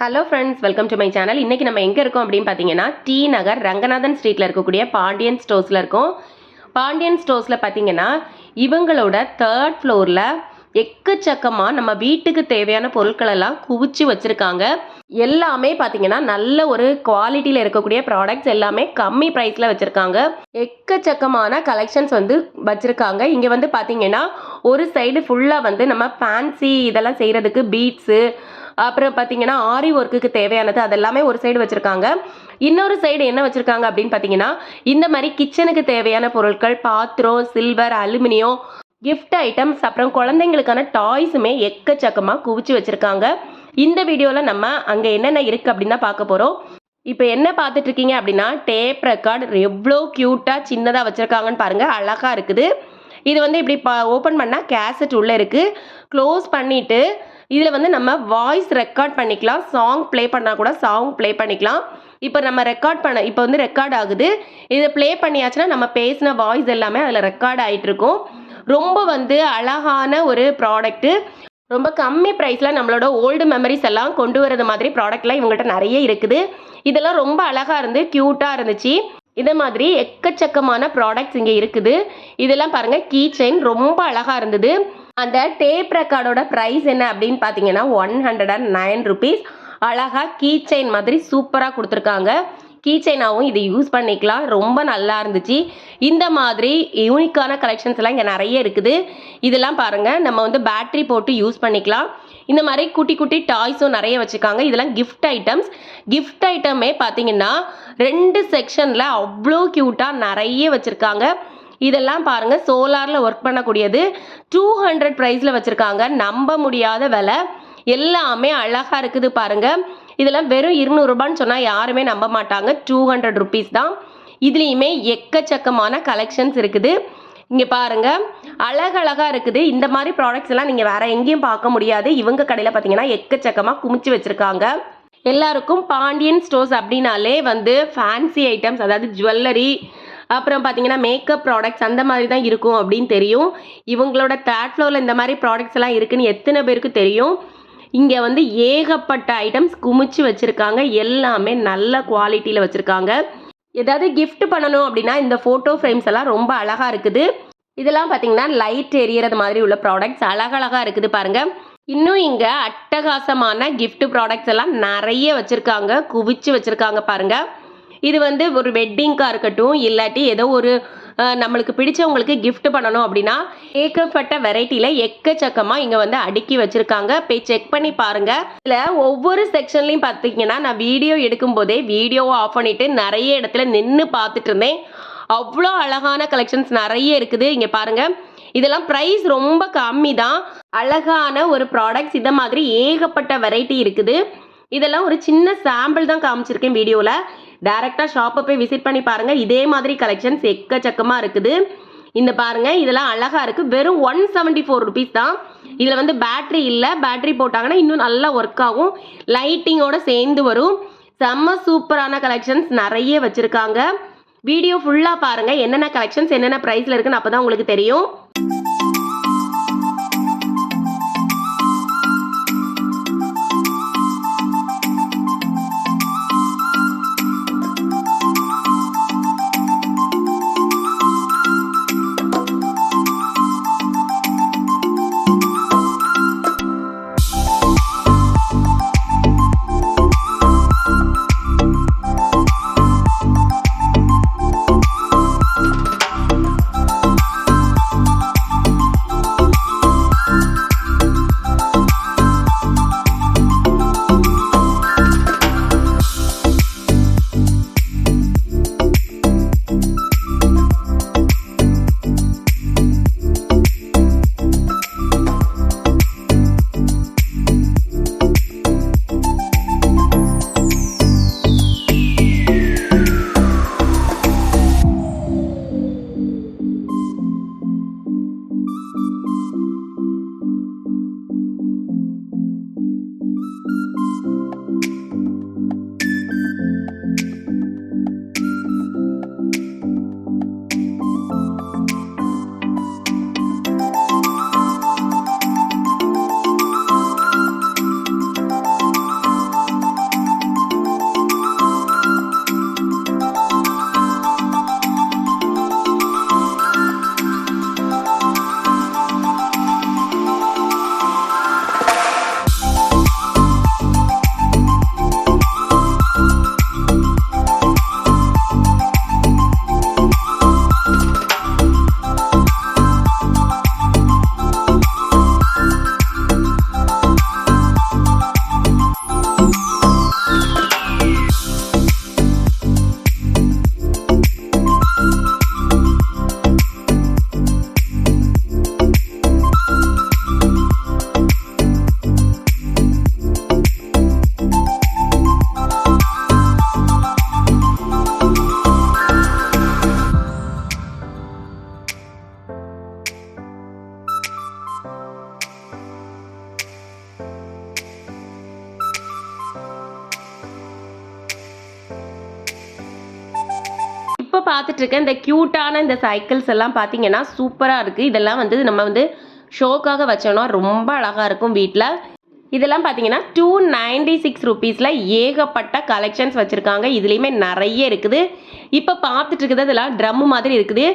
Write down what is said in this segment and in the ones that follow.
Hello friends welcome to my channel இன்றைக்கி நம்ம எங்கே இருக்கோம் அப்படின்னு பார்த்தீங்கன்னா டி நகர் ரங்கநாதன் ஸ்ட்ரீட்டில் இருக்கக்கூடிய பாண்டியன் ஸ்டோர்ஸில் இருக்கோம். பாண்டியன் ஸ்டோர்ஸில் பார்த்தீங்கன்னா இவங்களோட தேர்ட் ஃப்ளோரில் எக்கச்சக்கமாக நம்ம வீட்டுக்கு தேவையான பொருட்களெல்லாம் குவிச்சு வச்சுருக்காங்க. எல்லாமே பார்த்தீங்கன்னா நல்ல ஒரு குவாலிட்டியில் இருக்கக்கூடிய ப்ராடக்ட்ஸ் எல்லாமே கம்மி ப்ரைஸில் வச்சுருக்காங்க. எக்கச்சக்கமான கலெக்ஷன்ஸ் வந்து வச்சுருக்காங்க. இங்கே வந்து பார்த்தீங்கன்னா ஒரு சைடு ஃபுல்லாக வந்து நம்ம ஃபேன்சி இதெல்லாம் செய்கிறதுக்கு பீட்ஸு அப்புறம் பார்த்தீங்கன்னா ஆரி ஒர்க்குக்கு தேவையானது அதெல்லாமே ஒரு சைடு வச்சுருக்காங்க. இன்னொரு சைடு என்ன வச்சுருக்காங்க அப்படின்னு பார்த்தீங்கன்னா இந்த மாதிரி கிச்சனுக்கு தேவையான பொருட்கள் பாத்திரம் சில்வர் அலுமினியம் கிஃப்ட் ஐட்டம்ஸ் அப்புறம் குழந்தைங்களுக்கான டாய்ஸுமே எக்கச்சக்கமாக குவிச்சு வச்சுருக்காங்க. இந்த வீடியோவில் நம்ம அங்கே என்னென்ன இருக்குது அப்படின்னு தான் பார்க்க போகிறோம் இப்போ என்ன பார்த்துட்டு இருக்கீங்க அப்படின்னா டேப் ரெக்கார்டு எவ்வளோ க்யூட்டாக சின்னதாக வச்சுருக்காங்கன்னு பாருங்கள் அழகாக இருக்குது. இது வந்து இப்படி பா ஓப்பன் பண்ணால் கேசட் உள்ளே இருக்குது க்ளோஸ் பண்ணிவிட்டு இதில் வந்து நம்ம வாய்ஸ் ரெக்கார்ட் பண்ணிக்கலாம். சாங் ப்ளே பண்ணால் கூட சாங் ப்ளே பண்ணிக்கலாம். இப்போ நம்ம ரெக்கார்ட் பண்ண இப்போ வந்து ரெக்கார்ட் ஆகுது. இதை ப்ளே பண்ணியாச்சுன்னா நம்ம பேசின வாய்ஸ் எல்லாமே அதில் ரெக்கார்ட் ஆகிட்டு இருக்கும் ரொம்ப வந்து அழகான ஒரு ப்ராடக்ட்டு ரொம்ப கம்மி ப்ரைஸில் நம்மளோட ஓல்டு மெமரிஸ் எல்லாம் கொண்டு வரது மாதிரி ப்ராடக்ட்லாம் இவங்கள்ட்ட நிறைய இருக்குது. இதெல்லாம் ரொம்ப அழகாக இருந்து க்யூட்டாக இருந்துச்சு. இதே மாதிரி எக்கச்சக்கமான ப்ராடக்ட்ஸ் இங்கே இருக்குது. இதெல்லாம் பாருங்கள் கீ செயின் ரொம்ப அழகாக இருந்தது. அந்த டேப் ரெக்கார்டோட ப்ரைஸ் என்ன அப்படின்னு பார்த்தீங்கன்னா one hundred and nine rupees அழகாக கீ செயின் மாதிரி சூப்பராக கொடுத்துருக்காங்க. கீ செயினாகவும் இது யூஸ் பண்ணிக்கலாம். ரொம்ப நல்லா இருந்துச்சு. இந்த மாதிரி யூனிக்கான கலெக்ஷன்ஸ் எல்லாம் இங்கே நிறைய இருக்குது. இதெல்லாம் பாருங்கள் நம்ம வந்து பேட்ரி போட்டு யூஸ் பண்ணிக்கலாம். இந்த மாதிரி குட்டி குட்டி டாய்ஸும் நிறைய வச்சுருக்காங்க. இதெல்லாம் கிஃப்ட் ஐட்டம்ஸ் கிஃப்ட் ஐட்டமே பார்த்தீங்கன்னா ரெண்டு செக்ஷனில் அவ்வளோ க்யூட்டாக நிறைய வச்சுருக்காங்க. இதெல்லாம் பாருங்கள் சோலாரில் ஒர்க் பண்ணக்கூடியது. டூ ஹண்ட்ரட் ப்ரைஸில் வச்சுருக்காங்க. நம்ப முடியாத விலை. எல்லாமே அழகாக இருக்குது பாருங்கள் இதெல்லாம் வெறும் இருநூறுபான்னு சொன்னால் யாருமே நம்ப மாட்டாங்க. டூ ஹண்ட்ரட் ருபீஸ் தான். இதுலேயுமே எக்கச்சக்கமான கலெக்ஷன்ஸ் இருக்குது. இங்கே பாருங்க. அழகழகாக இருக்குது. இந்த மாதிரி ப்ராடக்ட்ஸ் எல்லாம் நீங்கள் வேறு எங்கேயும் பார்க்க முடியாது. இவங்க கடையில் பார்த்தீங்கன்னா எக்கச்சக்கமாக குமிச்சு வச்சுருக்காங்க. எல்லாருக்கும் பாண்டியன் ஸ்டோர்ஸ் அப்படின்னாலே வந்து ஃபேன்சி ஐட்டம்ஸ் அதாவது ஜுவல்லரி அப்புறம் பார்த்தீங்கன்னா மேக்கப் ப்ராடக்ட்ஸ் அந்த மாதிரி தான் இருக்கும் அப்படின்னு தெரியும். இவங்களோட தேர்ட் ஃப்ளோரில் இந்த மாதிரி ப்ராடக்ட்ஸ் எல்லாம் இருக்குன்னு எத்தனை பேருக்கு தெரியும்? இங்கே வந்து ஏகப்பட்ட ஐட்டம்ஸ் குமிச்சு வச்சுருக்காங்க. எல்லாமே நல்ல குவாலிட்டியில் வச்சுருக்காங்க. ஏதாவது கிஃப்ட் பண்ணணும் அப்படின்னா இந்த ஃபோட்டோ ஃப்ரேம்ஸ் எல்லாம் ரொம்ப அழகாக இருக்குது. இதெல்லாம் பார்த்தீங்கன்னா லைட் எரியறது மாதிரி உள்ள ப்ராடக்ட்ஸ் அழகழகாக இருக்குது பாருங்கள் இன்னும் இங்கே அட்டகாசமான கிஃப்ட் ப்ராடக்ட்ஸ் எல்லாம் நிறைய வச்சுருக்காங்க. குவிச்சு வச்சுருக்காங்க பாருங்கள் இது வந்து ஒரு வெட்டிங்காக இருக்கட்டும் இல்லாட்டி ஏதோ ஒரு நம்மளுக்கு பிடிச்சவங்களுக்கு கிஃப்ட் பண்ணணும் அப்படின்னா ஏகப்பட்ட வெரைட்டியில் எக்கச்சக்கமாக இங்கே வந்து அடுக்கி வச்சுருக்காங்க. போய் செக் பண்ணி பாருங்கள் இதில் ஒவ்வொரு செக்ஷன்லையும் பார்த்தீங்கன்னா நான் வீடியோ எடுக்கும்போதே வீடியோவை ஆஃப் பண்ணிட்டு நிறைய இடத்துல நின்று பார்த்துட்டு இருந்தேன். அவ்வளோ அழகான கலெக்ஷன்ஸ் நிறைய இருக்குது. இங்கே பாருங்க. இதெல்லாம் ப்ரைஸ் ரொம்ப கம்மி தான். அழகான ஒரு ப்ராடக்ட்ஸ் இந்த மாதிரி ஏகப்பட்ட வெரைட்டி இருக்குது. இதெல்லாம் ஒரு சின்ன சாம்பிள் தான் காமிச்சிருக்கேன் வீடியோவில் டேரெக்டாக ஷாப்பை போய் விசிட் பண்ணி பாருங்கள் இதே மாதிரி கலெக்ஷன்ஸ் எக்கச்சக்கமாக இருக்குது. இந்த பாருங்க இதெல்லாம் அழகாக இருக்குது வெறும் ஒன் செவன்ட்டி ஃபோர் ருபீஸ் தான். இதில் வந்து பேட்ரி இல்லை. பேட்ரி போட்டாங்கன்னா இன்னும் நல்லா ஒர்க் ஆகும். லைட்டிங்கோட சேர்ந்து வரும். செம்ம சூப்பரான கலெக்ஷன்ஸ் நிறைய வச்சுருக்காங்க. வீடியோ ஃபுல்லாக பாருங்கள் என்னென்ன கலெக்ஷன்ஸ் என்னென்ன ப்ரைஸில் இருக்குன்னு அப்போ தான் உங்களுக்கு தெரியும். இப்போ இந்த க்யூட்டான இந்த சைக்கிள்ஸ் எல்லாம் பார்த்தீங்கன்னா சூப்பராக இருக்குது இதெல்லாம் வந்து நம்ம வந்து ஷோக்காக வச்சோன்னா ரொம்ப அழகாக இருக்கும் வீட்டில் இதெல்லாம் பார்த்தீங்கன்னா டூ நைன்டி சிக்ஸ் ருபீஸில் ஏகப்பட்ட கலெக்ஷன்ஸ் வச்சுருக்காங்க. இதுலேயுமே நிறைய இருக்குது. இப்போ பார்த்துட்ருக்குது இதெல்லாம் ட்ரம் மாதிரி இருக்குது.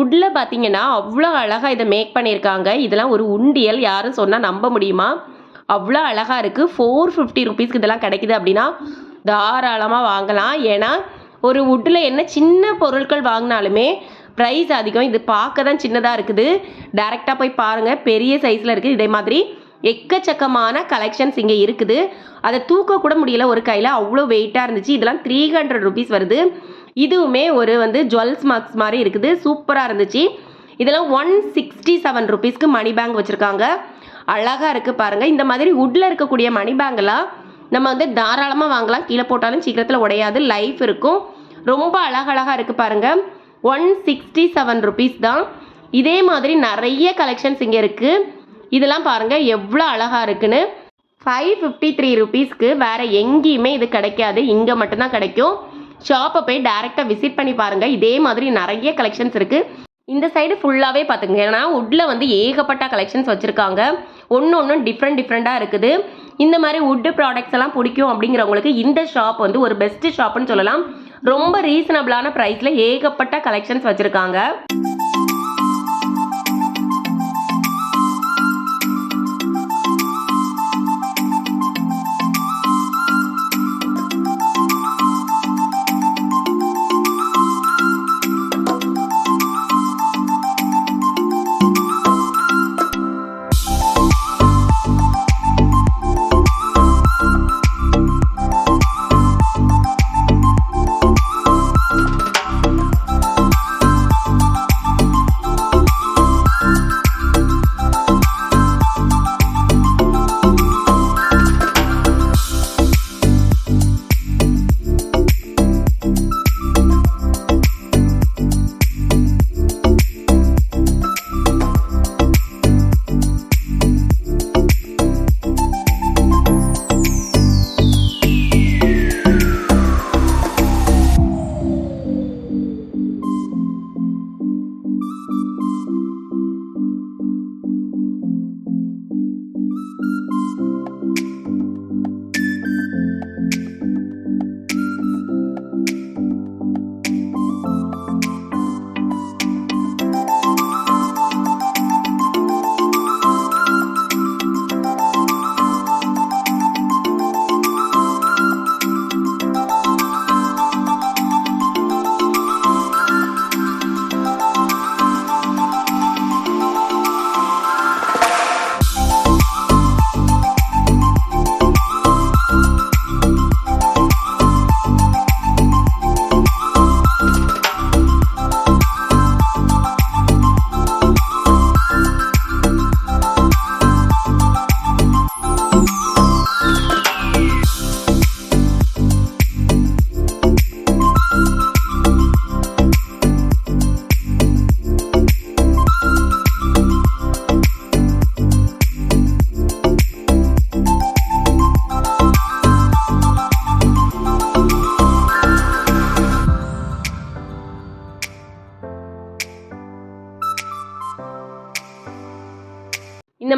உட்டில் பார்த்தீங்கன்னா அவ்வளோ அழகாக இதை மேக் பண்ணியிருக்காங்க. இதெல்லாம் ஒரு உண்டியல் யாரும் சொன்னால் நம்ப முடியுமா? அவ்வளோ அழகாக இருக்குது ஃபோர் ஃபிஃப்டி ருபீஸ்க்கு இதெல்லாம் கிடைக்குது அப்படின்னா தாராளமாக வாங்கலாம். ஏன்னா ஒரு வுட்டில் என்ன சின்ன பொருட்கள் வாங்கினாலுமே ப்ரைஸ் அதிகம். இது பார்க்க தான் சின்னதாக இருக்குது டேரெக்டாக போய் பாருங்கள் பெரிய சைஸில் இருக்குது. இதே மாதிரி எக்கச்சக்கமான கலெக்ஷன்ஸ் இங்கே இருக்குது. அதை தூக்க கூட முடியல. ஒரு கையில் அவ்வளோ வெயிட்டாக இருந்துச்சு. இதெல்லாம் த்ரீ ஹண்ட்ரட் ருபீஸ் வருது. இதுவுமே ஒரு வந்து ஜுவல்ஸ் மார்க்ஸ் மாதிரி இருக்குது. சூப்பராக இருந்துச்சு. இதெல்லாம் ஒன் சிக்ஸ்டி செவன் ருபீஸ்க்கு மணி பேங்க் வச்சுருக்காங்க. அழகாக இருக்குது பாருங்கள் இந்த மாதிரி வுட்டில் இருக்கக்கூடிய மணி பேங்கெல்லாம் நம்ம வந்து தாராளமாக வாங்கலாம். கீழே போட்டாலும் சீக்கிரத்தில் உடையாது. லைஃப் இருக்கும். ரொம்ப அழகழகாக இருக்குது பாருங்கள் ஒன் சிக்ஸ்டி செவன் ருபீஸ் தான். இதே மாதிரி நிறைய கலெக்ஷன்ஸ் இங்கே இருக்குது இதெல்லாம் பாருங்கள் எவ்வளோ அழகாக இருக்குன்னு. ஃபைவ் ஃபிஃப்டி த்ரீ ருபீஸ்க்கு வேறு எங்கேயுமே இது கிடைக்காது. இங்கே மட்டும்தான் கிடைக்கும். ஷாப்பை போய் டேரெக்டாக விசிட் பண்ணி பாருங்கள் இதே மாதிரி நிறைய கலெக்ஷன்ஸ் இருக்குது இந்த சைடு ஃபுல்லாகவே பார்த்துங்க ஏன்னா உட்டில் வந்து ஏகப்பட்ட கலெக்ஷன்ஸ் வச்சுருக்காங்க. ஒன்று ஒன்றும் டிஃப்ரெண்ட் டிஃப்ரெண்ட்டாக இருக்குது. இந்த மாதிரி வுட்டு ப்ராடக்ட்ஸ் எல்லாம் பிடிக்கும் அப்படிங்கிறவங்களுக்கு இந்த ஷாப் வந்து ஒரு பெஸ்ட் ஷாப்னு சொல்லலாம். ரொம்ப ரீசனபிளான ப்ரைஸில் ஏகப்பட்ட கலெக்ஷன்ஸ் வச்சுருக்காங்க.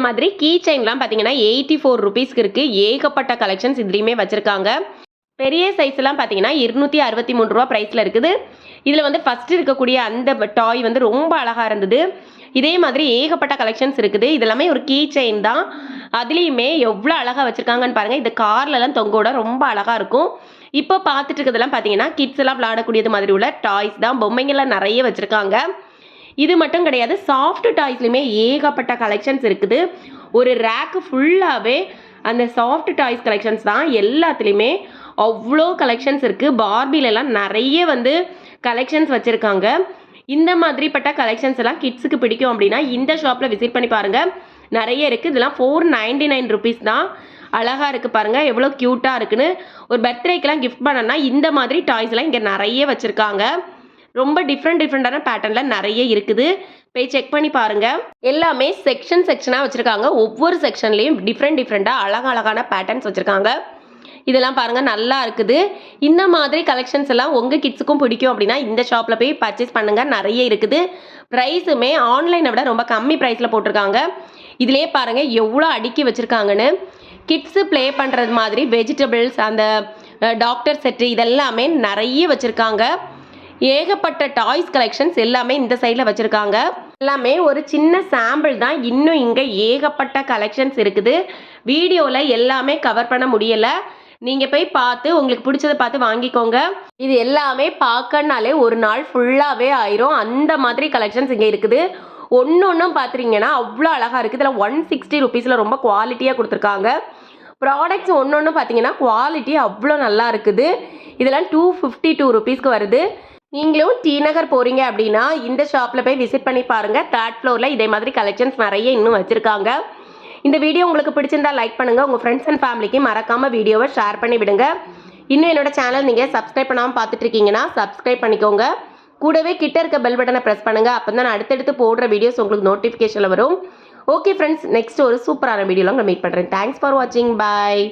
மாதிரி கீ செயின்லாம் பார்த்தீங்கன்னா எயிட்டி ஃபோர் ருபீஸ்க்கு இருக்குது ஏகப்பட்ட கலெக்ஷன்ஸ் இதுலேயுமே வச்சுருக்காங்க. பெரிய சைஸ்லாம் பார்த்தீங்கன்னா இருநூற்றி அறுபத்தி மூணு ரூபா ப்ரைஸில் இருக்குது. இதில் வந்து ஃபஸ்ட் இருக்கக்கூடிய அந்த டாய் வந்து ரொம்ப அழகாக இருந்தது. இதே மாதிரி ஏகப்பட்ட கலெக்ஷன்ஸ் இருக்குது. இதெல்லாமே ஒரு கீ செயின் தான். அதுலேயுமே எவ்வளோ அழகாக வச்சுருக்காங்கன்னு பாருங்கள் இந்த கார்லலாம் தொங்க விட ரொம்ப அழகாக இருக்கும். இப்போ பார்த்துட்டு இருக்கிறதெல்லாம் பார்த்தீங்கன்னா கிட்ஸ் எல்லாம் விளையாடக்கூடியது மாதிரி உள்ள டாய்ஸ் தான். பொம்மைங்கள்லாம் நிறைய வச்சுருக்காங்க. இது மட்டும் கிடையாது சாஃப்ட் டாய்ஸ்லையுமே ஏகப்பட்ட கலெக்ஷன்ஸ் இருக்குது. ஒரு ரேக்கு ஃபுல்லாகவே அந்த சாஃப்ட் டாய்ஸ் கலெக்ஷன்ஸ் தான் எல்லாத்துலேயுமே அவ்வளோ கலெக்ஷன்ஸ் இருக்குது பார்பிலெலாம் நிறைய வந்து கலெக்ஷன்ஸ் வச்சுருக்காங்க. இந்த மாதிரிப்பட்ட கலெக்ஷன்ஸ் எல்லாம் கிட்ஸுக்கு பிடிக்கும் அப்படின்னா இந்த ஷாப்பில் விசிட் பண்ணி பாருங்கள் நிறைய இருக்குது இதெல்லாம் ஃபோர் நைன்டி நைன் ருபீஸ் தான். அழகாக இருக்குது பாருங்கள் எவ்வளோ க்யூட்டாக இருக்குன்னு. ஒரு பர்த்டேக்கெலாம் கிஃப்ட் பண்ணனா இந்த மாதிரி டாய்ஸ்லாம் இங்கே நிறைய வச்சுருக்காங்க. ரொம்ப டிஃப்ரெண்ட் டிஃப்ரெண்டான பேட்டர்னில் நிறைய இருக்குது. போய் செக் பண்ணி பாருங்கள் எல்லாமே செக்ஷன் செக்ஷனாக வச்சுருக்காங்க. ஒவ்வொரு செக்ஷன்லேயும் டிஃப்ரெண்ட் டிஃப்ரெண்ட்டாக அழகழகான பேட்டர்ன்ஸ் வச்சுருக்காங்க. இதெல்லாம் பாருங்கள் நல்லா இருக்குது. இந்த மாதிரி கலெக்ஷன்ஸ் எல்லாம் உங்கள் கிட்ஸுக்கும் பிடிக்கும் அப்படின்னா இந்த ஷாப்பில் போய் பர்ச்சேஸ் பண்ணுங்கள் நிறைய இருக்குது. ப்ரைஸுமே ஆன்லைனை விட ரொம்ப கம்மி ப்ரைஸில் போட்டிருக்காங்க. இதிலே பாருங்கள் எவ்வளோ அடுக்கி வச்சுருக்காங்கன்னு. கிட்ஸு ப்ளே பண்ணுறது மாதிரி வெஜிடபிள்ஸ் அந்த டாக்டர் செட்டு இதெல்லாமே நிறைய வச்சுருக்காங்க. ஏகப்பட்ட டாய்ஸ் கலெக்ஷன்ஸ் எல்லாமே இந்த சைடில் வச்சுருக்காங்க. எல்லாமே ஒரு சின்ன சாம்பிள் தான். இன்னும் இங்கே ஏகப்பட்ட கலெக்ஷன்ஸ் இருக்குது. வீடியோவில் எல்லாமே கவர் பண்ண முடியலை. நீங்கள் போய் பார்த்து உங்களுக்கு பிடிச்சதை பார்த்து வாங்கிக்கோங்க. இது எல்லாமே பார்க்கனாலே ஒரு நாள் ஃபுல்லாகவே ஆயிரும். அந்த மாதிரி கலெக்ஷன்ஸ் இங்கே இருக்குது. ஒன்று ஒன்றும் பார்த்துட்டிங்கன்னா அவ்வளோ அழகாக இருக்குது இதில் ஒன் சிக்ஸ்டி ருபீஸில் ரொம்ப குவாலிட்டியாக கொடுத்துருக்காங்க. ப்ராடக்ட்ஸ் ஒன்று ஒன்று பார்த்தீங்கன்னா குவாலிட்டி அவ்வளோ நல்லா இருக்குது. இதெல்லாம் டூ ஃபிஃப்டி டூ ருபீஸ்க்கு வருது. நீங்களும் டி நகர் போகிறீங்க அப்படின்னா இந்த ஷாப்பில் போய் விசிட் பண்ணி பாருங்கள் தேர்ட் ஃப்ளோரில் இதே மாதிரி கலெக்ஷன்ஸ் நிறைய இன்னும் வச்சுருக்காங்க. இந்த வீடியோ உங்களுக்கு பிடிச்சிருந்தா லைக் பண்ணுங்கள் உங்கள் ஃப்ரெண்ட்ஸ் அண்ட் ஃபேமிலிக்கு மறக்காமல் வீடியோவை ஷேர் பண்ணி விடுங்க. இன்னும் என்னோட சேனல் நீங்கள் சப்ஸ்கிரைப் பண்ணாமல் பார்த்துட்டு இருக்கீங்கன்னா சப்ஸ்கிரைப் பண்ணிக்கோங்க. கூடவே கிட்ட இருக்க பெல் பட்டனை ப்ரெஸ் பண்ணுங்கள் அப்போ தான் அடுத்தடுத்து போடுற வீடியோஸ் உங்களுக்கு நோட்டிஃபிகேஷனில் வரும். ஓகே ஃப்ரெண்ட்ஸ் நெக்ஸ்ட் ஒரு சூப்பரான வீடியோவில் உங்களை மீட் பண்ணுறேன் தேங்க்ஸ் ஃபார் வாட்சிங் பாய்